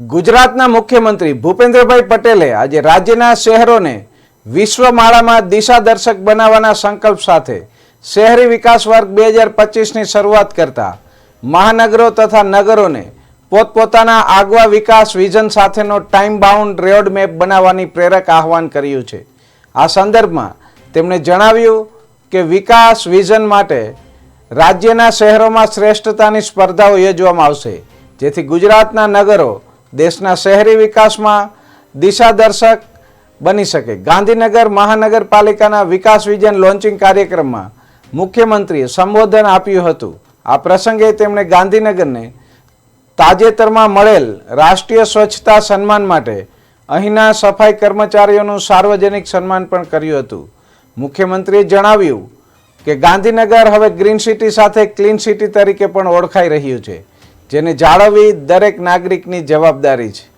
ગુજરાતના મુખ્યમંત્રી ભૂપેન્દ્રભાઈ પટેલે આજે રાજ્યના શહેરોને વિશ્વમાળામાં દિશાદર્શક બનાવવાના સંકલ્પ સાથે શહેરી વિકાસ વર્ગ બે હજાર પચીસની શરૂઆત કરતા મહાનગરો તથા નગરોને પોતપોતાના આગવા વિકાસ વિઝન સાથેનો ટાઈમ બાઉન્ડ રોડ મેપ બનાવવાની પ્રેરક આહવાન કર્યું છે. આ સંદર્ભમાં તેમણે જણાવ્યું કે વિકાસ વિઝન માટે રાજ્યના શહેરોમાં શ્રેષ્ઠતાની સ્પર્ધાઓ યોજવામાં આવશે, જેથી ગુજરાતના નગરો દેશના શહેરી વિકાસમાં દિશાદર્શક બની શકે. ગાંધીનગર મહાનગરપાલિકાના વિકાસ વિઝન લોન્ચિંગ કાર્યક્રમમાં મુખ્યમંત્રીએ સંબોધન આપ્યું હતું. આ પ્રસંગે તેમણે ગાંધીનગરને તાજેતરમાં મળેલ રાષ્ટ્રીય સ્વચ્છતા સન્માન માટે અહીંના સફાઈ કર્મચારીઓનું સાર્વજનિક સન્માન પણ કર્યું હતું. મુખ્યમંત્રીએ જણાવ્યું કે ગાંધીનગર હવે ગ્રીન સિટી સાથે ક્લીન સિટી તરીકે પણ ઓળખાઈ રહ્યું છે. જેને જાળવવી દરેક નાગરિકની જવાબદારી છે.